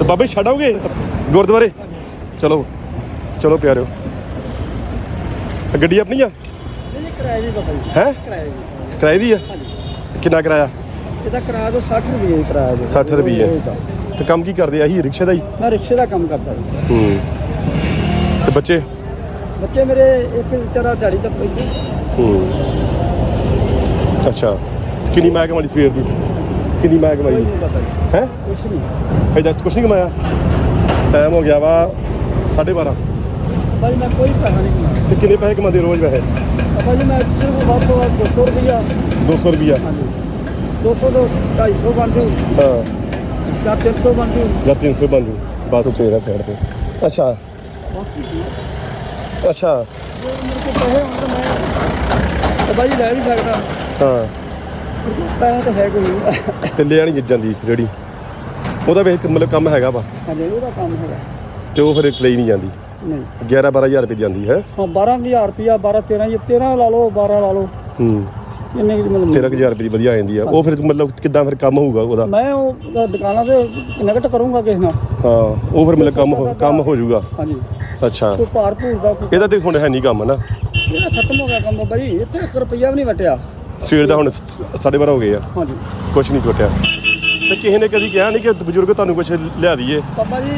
ਤੇ ਬਾਬੇ ਛੱਡ ਆਓਗੇ ਗੁਰਦੁਆਰੇ? ਚਲੋ ਚਲੋ ਪਿਆਰਿਓ। ਇਹ ਗੱਡੀ ਆਪਣੀ ਆ? ਇਹ ਕਿਰਾਇਆ ਜੀ ਬਾਬਾ ਜੀ ਹੈ? ਕਿਰਾਇਆ ਜੀ ਕਿਰਾਏ ਦੀ ਆ? ਕਿੰਨਾ ਕਿਰਾਇਆ? ਇਹਦਾ ਕਿਰਾਇਆ ਤਾਂ 60 ਰੁਪਏ ਹੀ ਕਿਰਾਇਆ ਜੀ। 60 ਰੁਪਏ ਤਾਂ। ਕੰਮ ਕੀ ਕਰਦੇ ਆ? ਹੀ ਰਿਕਸ਼ੇ ਦਾ ਹੀ? ਮੈਂ ਰਿਕਸ਼ੇ ਦਾ ਕੰਮ ਕਰਦਾ ਹੂੰ। ਤੇ ਬੱਚੇ? ਬੱਚੇ ਮੇਰੇ ਇੱਕ ਵਿਚਾਰਾ ਦਿਹਾੜੀ ਤੱਕ ਪੈਂਦੇ ਹੂੰ। ਅੱਛਾ। ਕਿੰਨੀ ਮੈਂ ਕਮਾਈ ਸਵੇਰ ਦੀ? ਕਿੰਨੀ ਮੈਂ ਕਮਾਈ? ਜੀ ਹੈ? ਕੁਛ ਨਹੀਂ ਅਜੇ ਤੱਕ ਕੁਛ ਨਹੀਂ ਕਮਾਇਆ। ਟਾਈਮ ਹੋ ਗਿਆ ਵਾ 12:30 ਭਾਈ ਮੈਂ ਕੋਈ ਪੈਸਾ ਨਹੀਂ ਕਮਾਇਆ। ਤੇ ਕਿੰਨੇ ਪੈਸੇ ਕਮਾਉਂਦੇ ਰੋਜ਼ ਵੈਸੇ? ਬਾਬਾ ਜੀ ਮੈਂ ਸਿਰਫ ਵੱਧ ਤੋਂ ਵੱਧ 200 ਰੁਪਇਆ 200 ਰੁਪਿਆ ਹਾਂਜੀ। 200 ਤੋਂ 250 ਬਣ ਜੂ। ਹਾਂ। ਜਾਂ 300 ਬਣ ਜੂ। ਜਾਂ 300 ਬਣ ਜੂ। ਬਸ। ਤੇਰਾ ਸਾਈਡ ਤੇ। ਅੱਛਾ। ਅੱਛਾ। ਜੇ ਮੇਰੇ ਕੋਲ ਪੈਸੇ ਹੋਣ ਤਾਂ ਮੈਂ ਜੀ ਲੈ ਨਹੀਂ ਸਕਦਾ। ਹਾਂ। ਪੈਸਾ ਤਾਂ ਹੈ ਕੋਈ ਨਹੀਂ ਤੇ ਲੈ ਆਣੀ ਜਿੱਜਾਂ ਦੀ ਰੇੜੀ ਉਹਦਾ ਵੇਖ ਮਤਲਬ ਕੰਮ ਹੈਗਾ ਵਾ। ਹਾਂਜੀ ਉਹਦਾ ਕੰਮ ਹੈਗਾ। ਤੇ ਉਹ ਫਿਰ ਇੱਕ ਲਈ ਨਹੀਂ ਜਾਂਦੀ। ਨਹੀਂ। 11 12000 ਰੁਪਏ ਜਾਂਦੀ ਹੈ। ਹਾਂ 12000 ਰੁਪਿਆ 12 13 ਜੀ 13 ਲਾ ਲਓ 12 ਲਾ ਲਓ। ਹੂੰ। ਇੰਨੇ ਕੁ ਮਤਲਬ 13000 ਰੁਪਏ ਦੀ ਵਧੀਆ ਆ ਜਾਂਦੀ ਆ। ਉਹ ਫਿਰ ਮਤਲਬ ਕਿੱਦਾਂ ਫਿਰ ਕੰਮ ਹੋਊਗਾ ਉਹਦਾ? ਮੈਂ ਉਹ ਦੁਕਾਨਾਂ ਤੇ ਨਗਟ ਕਰੂੰਗਾ ਕਿਸੇ ਨਾਲ। ਹਾਂ ਉਹ ਫਿਰ ਮਤਲਬ ਕੰਮ ਹੋ- ਕੰਮ ਹੋ ਜਾਊਗਾ। ਹਾਂਜੀ। ਅੱਛਾ। ਕੋਈ ਭਾਰ ਭੂਰ ਦਾ ਕੋਈ ਇਹਦਾ ਤੇ ਹੁਣ ਹੈ ਨਹੀਂ ਕੰਮ ਨਾ। ਇਹਦਾ ਖਤਮ ਹੋ ਗਿਆ ਕੰਮ ਬਾਬਾ ਜੀ ਇੱਥੇ 1 ਰੁਪਿਆ ਵੀ ਨਹੀਂ ਵਟਿਆ। ਸਵੇਰ ਦਾ ਹੁਣ 12:30 ਹੋ ਗਏ ਆ। ਹਾਂਜੀ। ਕੁਛ ਨਹੀਂ ਟੁੱਟਿਆ ਤੇ ਕਿਸੇ ਨੇ ਕਦੀ ਕਿਹਾ ਨਹੀਂ ਕਿ ਬਜ਼ੁਰਗ ਤੁਹਾਨੂੰ ਕੁਛ ਲਿਆ ਦਈਏ? ਬਾਬਾ ਜੀ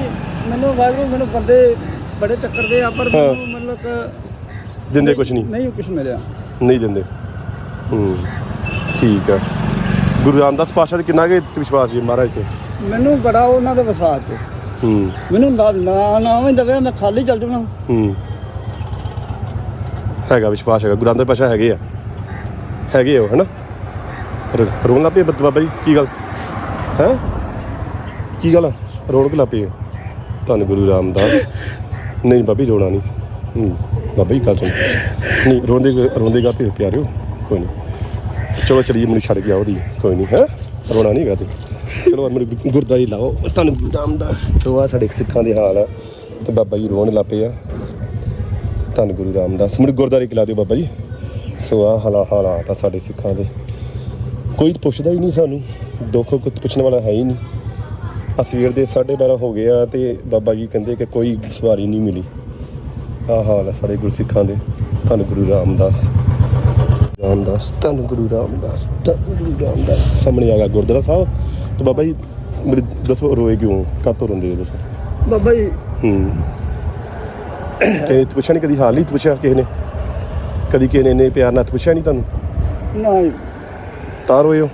ਮੈਨੂੰ ਵਾਹਿਗੁਰੂ ਮੈਨੂੰ ਬੰਦੇ ਬੜੇ ਚੱਕਰਦੇ ਆ ਪਰ। ਮੈਨੂੰ ਮਤਲਬ ਦਿੰਦੇ ਕੁਛ ਨਹੀਂ? ਨਹੀਂ ਕੁਝ ਮਿਲਿਆ। ਨਹੀਂ ਦਿੰਦੇ। ਹੂੰ ਠੀਕ ਆ। ਗੁਰੂ ਰਾਮਦਾਸ ਪਾਸ਼ਾ ਤੇ ਕਿੰਨਾ ਕੁ ਵਿਸ਼ਵਾਸ ਜੀ ਮਹਾਰਾਜ ਤੇ? ਮੈਨੂੰ ਬੜਾ ਉਹਨਾਂ ਦੇ ਵਿਸ਼ਵਾਸ ਤੇ ਹੂੰ। ਮੈਨੂੰ ਨਾ ਨਾ ਵੀ ਦਵੇ ਮੈਂ ਖਾਲੀ ਚੱਲ ਜਾਣਾ। ਹੂੰ। ਹੈਗਾ ਵਿਸ਼ਵਾਸ ਹੈਗਾ। ਗੁਰੂ ਰਾਮਦਾਸ ਪਾਸ਼ਾ ਹੈਗੇ ਆ। ਹੈਗੇ ਹੋ, ਹਨਾ? ਰ- ਰੋਣ ਲੱਗ ਪਏ ਬਾਬਾ ਜੀ, ਕੀ ਗੱਲ? ਹੈ? ਕੀ ਗੱਲ ਆ? ਰੋਣ ਕਿ ਲੱਗ ਪਏ ਧੰਨ ਗੁਰੂ ਰਾਮਦਾਸ। ਨਹੀਂ, ਬਾਬੀ, ਰੋਣਾ ਨਹੀਂ। ਬਾਬਾ ਜੀ, ਗੱਲ ਸੁਣ। ਨਹੀਂ, ਰੋਂਦੇ ਰੋਂਦੇ ਗਾ ਤੇ ਪਿਆਰਿਓ, ਕੋਈ ਨਹੀਂ। ਚਲੋ, ਚਲੀਏ, ਮੈਨੂੰ ਛੱਡ ਕੇ ਆਓ ਦੀ। ਕੋਈ ਨਹੀਂ, ਹੈ? ਰੋਣਾ ਨਹੀਂ ਗਾ ਤੇ। ਚਲੋ, ਮੈਨੂੰ ਗੁ- ਗੁਰਦਾਰੀ ਲਾਓ। ਧੰਨ ਗੁਰੂ ਰਾਮਦਾਸ ਸੋ ਆ ਸਾਡੇ ਸਿੱਖਾਂ ਦੇ ਹਾਲ ਆ। ਤੇ ਬਾਬਾ ਜੀ, ਰੋਣ ਲੱਗ ਪਏ ਆ। ਧੰਨ ਗੁਰੂ ਰਾਮਦਾਸ। ਮੈਨੂੰ ਗੁਰਦਾਰੀ ਖਿਲਾ ਦਿਓ, ਬਾਬਾ ਜੀ। ਸੋ ਆ ਹਾਲਾ ਹਾਲਾਤ ਆ ਸਾਡੇ ਸਿੱਖਾਂ ਦੇ। ਕੋਈ ਪੁੱਛਦਾ ਹੀ ਨਹੀਂ ਸਾਨੂੰ। ਦੁੱਖ ਕੁਝ ਪੁੱਛਣ ਵਾਲਾ ਹੈ ਹੀ ਨਹੀਂ। ਆ ਸਵੇਰ ਦੇ 12:30 ਹੋ ਗਏ ਆ ਤੇ ਬਾਬਾ ਜੀ ਕਹਿੰਦੇ ਕਿ ਕੋਈ ਸਵਾਰੀ ਨਹੀਂ ਮਿਲੀ। ਆ ਹਾਲ ਆ ਸਾਡੇ ਗੁਰਸਿੱਖਾਂ ਦੇ। ਧੰਨ ਗੁਰੂ ਰਾਮਦਾਸ। ਰਾਮਦਾਸ ਧੰਨ ਗੁਰੂ ਰਾਮਦਾਸ ਧੰਨ ਗੁਰੂ ਰਾਮਦਾਸ। ਸਾਹਮਣੇ ਆ ਗਿਆ ਗੁਰਦੁਆਰਾ ਸਾਹਿਬ। ਤੇ ਬਾਬਾ ਜੀ ਮੇਰੇ ਦੱਸੋ ਰੋਏ ਕਿਉਂ? ਕਾਤੋਂ ਰੋਂਦੇ ਹੋ ਦੱਸੋ ਬਾਬਾ ਜੀ। ਹੂੰ। ਕਿ ਤੂੰ ਪੁੱਛਿਆ ਨਹੀਂ ਕਦੀ ਹਾਲ ਨਹੀਂ ਤੂੰ ਪੁੱਛਿਆ ਕਿਸੇ ਨੇ? ਕਦੀ ਕਿਸੇ ਨੇ ਇੰਨੇ ਪਿਆਰ ਨਾਲ ਪੁੱਛਿਆ ਨਹੀਂ ਤੁਹਾਨੂੰ? ਨਾ ਜੀ, ਤਾਂ ਹੋ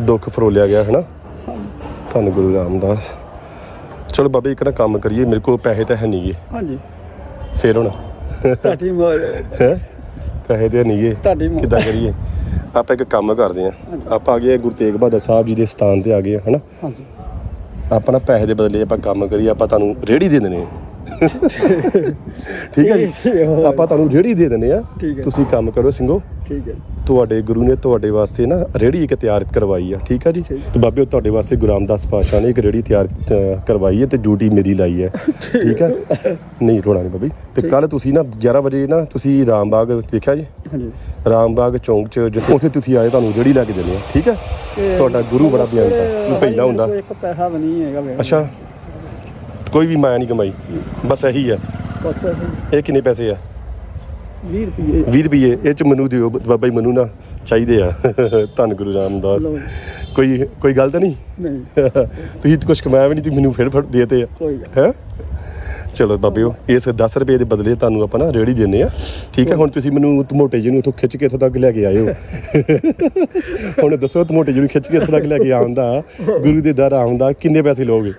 ਦੁੱਖ ਫਰੋਲਿਆ ਗਿਆ ਹੈ ਨਾ ਧੰਨ ਗੁਰੂ ਰਾਮਦਾਸ। ਚਲੋ ਬਾਬੇ ਇੱਕ ਨਾ ਕੰਮ ਕਰੀਏ ਮੇਰੇ ਕੋਲ ਪੈਸੇ ਤਾਂ ਹੈ ਨਹੀਂਗੇ ਹਾਂਜੀ। ਫੇਰ ਹੁਣ? ਤੁਹਾਡੀ ਮੌਜ ਹੈ। ਪੈਸੇ ਤੇ ਨਹੀਂਗੇ ਤੁਹਾਡੀ ਮੌਜ ਕਿੱਦਾਂ ਕਰੀਏ? ਆਪਾਂ ਇੱਕ ਕੰਮ ਕਰਦੇ ਆਂ ਆਪਾਂ ਆ ਗਏ ਗੁਰੂ ਤੇਗ ਬਹਾਦਰ ਸਾਹਿਬ ਜੀ ਦੇ ਸਥਾਨ ਤੇ ਆ ਗਏ ਹਾਂ ਹਨਾ? ਹਾਂਜੀ। ਆਪਾਂ ਨਾ ਪੈਸੇ ਦੇ ਬਦਲੇ ਆਪਾਂ ਕੰਮ ਕਰੀਏ ਆਪਾਂ ਤੁਹਾਨੂੰ ਰੇੜੀ ਦੇ ਦਿੰਦੇ ਆ ਠੀਕ ਹੈ ਜੀ? ਆਪਾਂ ਤੁਹਾਨੂੰ ਰੇੜੀ ਦੇ ਦਿੰਦੇ ਆ। ਤੁਸੀਂ ਕੰਮ ਕਰੋ ਸਿੰਘੋ। ਠੀਕ ਹੈ ਤੁਹਾਡੇ ਗੁਰੂ ਨੇ ਤੁਹਾਡੇ ਵਾਸਤੇ ਨਾ ਰੇੜੀ ਇੱਕ ਤਿਆਰ ਕਰਵਾਈ ਆ ਠੀਕ ਆ ਜੀ। ਤੇ ਬਾਬੇ ਤੁਹਾਡੇ ਵਾਸਤੇ ਗੁਰੂ ਰਾਮਦਾਸ ਪਾਤਸ਼ਾਹ ਨੇ ਇੱਕ ਰੇੜੀ ਤਿਆਰ ਕਰਵਾਈ ਹੈ ਤੇ ਡਿਊਟੀ ਮੇਰੀ ਲਾਈ ਹੈ। ਠੀਕ। ਆ ਨਹੀਂ ਰੋਣਾ ਨਹੀਂ ਬਾਬੀ ਤੇ ਕੱਲ ਤੁਸੀਂ ਨਾ 11 ਵਜੇ ਨਾ ਤੁਸੀਂ ਰਾਮਬਾਗ ਦੇਖਿਆ ਜੀ? ਹਾਂਜੀ। ਰਾਮਬਾਗ ਚੌਂਕ 'ਚ ਜਿੱਥੇ ਉੱਥੇ ਤੁਸੀਂ ਆਏ ਤੁਹਾਨੂੰ ਰੇੜੀ ਲੈ ਕੇ ਦਿੰਦੇ ਆ ਠੀਕ ਆ ਤੁਹਾਡਾ ਗੁਰੂ ਬੜਾ ਬਿਆਨਤਾ ਪਹਿਲਾ ਹੁੰਦਾ। ਇੱਕ ਪੈਸਾ ਵੀ ਨਹੀਂ ਹੈਗਾ ਅੱਛਾ। ਕੋਈ ਵੀ ਮਾਇਆ ਨਹੀਂ ਕਮਾਈ। ਬਸ ਇਹੀ ਆ। ਬਸ ਇਹ। ਕਿੰਨੇ ਪੈਸੇ ਆ? 20 ਰੁਪਏ 20 ਰੁਪਏ ਇਹ ਚ ਮੈਨੂੰ ਦਿਓ। ਬਾਬਾ ਜੀ ਮੈਨੂੰ ਨਾ ਚਾਹੀਦੇ ਆ। ਧੰਨ ਗੁਰੂ ਰਾਮਦਾਸ। ਕੋਈ ਕੋਈ ਗੱਲ ਤਾਂ ਨਹੀਂ? ਨਹੀਂ। ਤੁਸੀਂ ਕੁਝ ਕਮਾਇਆ ਵੀ ਨਹੀਂ ਤੁਸੀਂ ਮੈਨੂੰ ਫਿਰ ਫੜ ਦੇਤੇ ਆ। ਹੈ? ਚਲੋ ਬਾਬਿਓ ਇਸ 10 ਰੁਪਏ ਦੇ ਬਦਲੇ ਤੁਹਾਨੂੰ ਆਪਾਂ ਨਾ ਰੇੜੀ ਦਿੰਨੇ ਆ ਠੀਕ ਹੈ ਹੁਣ ਤੁਸੀਂ ਮੈਨੂੰ ਮੋਟੇ ਜੀ ਨੂੰ ਇੱਥੋਂ ਖਿੱਚ ਕੇ ਇੱਥੋਂ ਤੱਕ ਲੈ ਕੇ ਆਏ ਹੋ ਹੁਣ ਦੱਸੋ ਮੋਟੇ ਜੀ ਨੂੰ ਖਿੱਚ ਕੇ ਇੱਥੋਂ ਤੱਕ ਲੈ ਕੇ ਆਉਂਦਾ ਗੁਰੂ ਦੇ ਦਰ ਆਉਂਦਾ ਕਿੰਨੇ ਪੈਸੇ ਲਓਗੇ?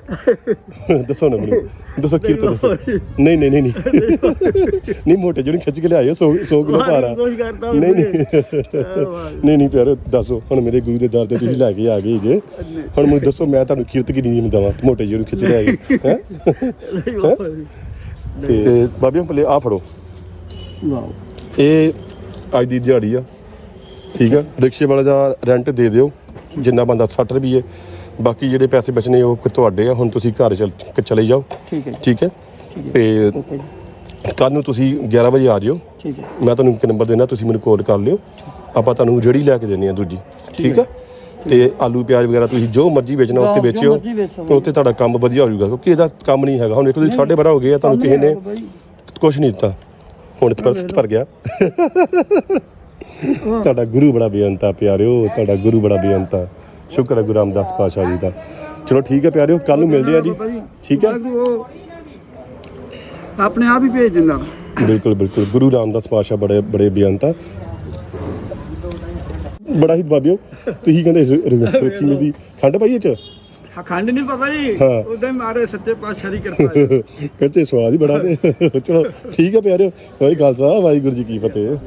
ਦੱਸੋ ਨਾ ਮੈਨੂੰ। ਦੱਸੋ ਕੀ ਦੱਸੋ। ਨਹੀਂ ਨਹੀਂ ਨਹੀਂ ਨਹੀਂ। ਨਹੀਂ ਮੋਟੇ ਜੀ ਨੂੰ ਖਿੱਚ ਕੇ ਲਿਆਇਓ 100 100 ਕਿਲੋ ਭਾਰਾ। ਨਹੀਂ ਨਹੀਂ। ਨਹੀਂ ਨਹੀਂ ਪਿਆਰੋ ਦੱਸੋ ਹੁਣ ਮੇਰੇ ਗੁਰੂ ਦੇ ਦਰ ਤੇ ਤੁਸੀਂ ਲੈ ਕੇ ਆ ਗਏ ਜੇ। ਹੁਣ ਮੈਨੂੰ ਦੱਸੋ ਮੈਂ ਤੁਹਾਨੂੰ ਕੀਰਤ ਕਿੰਨੀ ਨਹੀਂ ਦਵਾਂ ਮੋਟੇ ਜੀ ਨੂੰ ਖਿੱਚ ਲਿਆਏ ਹੈ? ਤੇ ਬਾਬਿਓ ਭਲੇ ਆ ਫੜੋ। ਵਾਓ। ਇਹ ਅੱਜ ਦੀ ਦਿਹਾੜੀ ਆ। ਠੀਕ ਆ। ਰਿਕਸ਼ੇ ਵਾਲੇ ਦਾ ਰੈਂਟ ਦੇ ਦਿਓ। ਜਿੰਨਾ ਬੰਦਾ 60 ਰੁਪਏ ਬਾਕੀ ਜਿਹੜੇ ਪੈਸੇ ਬਚਨੇ ਉਹ ਤੁਹਾਡੇ ਆ। ਹੁਣ ਤੁਸੀਂ ਘਰ ਚਲ ਚਲੇ ਜਾਓ। ਠੀਕ ਹੈ ਠੀਕ ਹੈ। ਤੇ ਕੱਲ ਨੂੰ ਤੁਸੀਂ 11 ਵਜੇ ਆ ਜਿਓ। ਠੀਕ ਹੈ। ਮੈਂ ਤੁਹਾਨੂੰ ਇੱਕ ਨੰਬਰ ਦੇਣਾ ਤੁਸੀਂ ਮੈਨੂੰ ਕਾਲ ਕਰ ਲਿਓ। ਆਪਾਂ ਤੁਹਾਨੂੰ ਜਿਹੜੀ ਲੈ ਕੇ ਦੇਣੀ ਆ ਦੂਜੀ। ਠੀਕ ਆ? ਤੇ ਆਲੂ ਪਿਆਜ਼ ਵਗੈਰਾ ਤੁਸੀਂ ਜੋ ਮਰਜ਼ੀ ਵੇਚਣਾ ਜੋ ਵੇਚਿਓ ਮਰਜ਼ੀ ਵੇਚ। ਉੱਤੇ ਤੁਹਾਡਾ ਕੰਮ ਵਧੀਆ ਹੋ ਜਾਊਗਾ ਕਿਉਂਕਿ ਇਹਦਾ ਕੰਮ ਨਹੀਂ ਹੈਗਾ। ਹੁਣ ਇੱਕ ਤੁਸੀਂ ਸਾਢੇ ਬਾਰਾਂ ਹੋ ਗਏ ਆ ਤੁਹਾਨੂੰ ਕਿਸੇ ਨੇ ਕੁਝ ਨਹੀਂ ਦਿੱਤਾ। ਹੁਣ ਤੇ ਪਰਸ ਭਰ ਗਿਆ। ਤੁਹਾਡਾ ਗੁਰੂ ਬੜਾ ਬੇਅੰਤ ਪਿਆਰਿਓ ਤੁਹਾਡਾ ਗੁਰੂ ਬੜਾ ਬੇਅੰਤ ਸ਼ੁਕਰ ਹੈ ਗੁਰੂ ਰਾਮਦਾਸ ਪਾਤਸ਼ਾਹ ਜੀ ਦਾ। ਚਲੋ ਠੀਕ ਹੈ ਪਿਆਰਿਓ ਕੱਲ ਨੂੰ ਮਿਲਦੇ ਆ ਜੀ। ਠੀਕ ਹੈ ਆਪਣੇ ਆਪ ਹੀ ਭੇਜ ਦਿੰਦਾ। ਬਿਲਕੁਲ ਬਿਲਕੁਲ। ਗੁਰੂ ਰਾਮਦਾਸ ਪਾਤਸ਼ਾਹ ਬੜੇ ਬੜੇ ਬੇਅੰਤ ਬੜਾ ਹੀ ਬਾਬਿਓ। ਤੁਸੀਂ ਕਹਿੰਦੇ ਸੀ, ਰ- ਰੱਖੀ ਮੇਰੀ ਖੰਡ ਪਾਈਏ ਚ? ਖੰਡ ਨਹੀਂ ਪਤਾ ਜੀ। ਹਾਂ। ਮਾਰੇ ਸੱਚੇ ਪਾਤਸ਼ਾਹ ਦੀ ਕਿਰਪਾ ਹੈ। ਕਹਿੰਦੇ ਸਵਾਦ ਹੀ ਬੜਾ ਤੇ। ਚਲੋ ਠੀਕ ਹੈ ਪਿਆਰਿਓ। ਵਾਹਿਗੁਰੂ ਖਾਲਸਾ ਵਾਹਿਗੁਰੂ ਜੀ ਕੀ ਫਤਿਹ।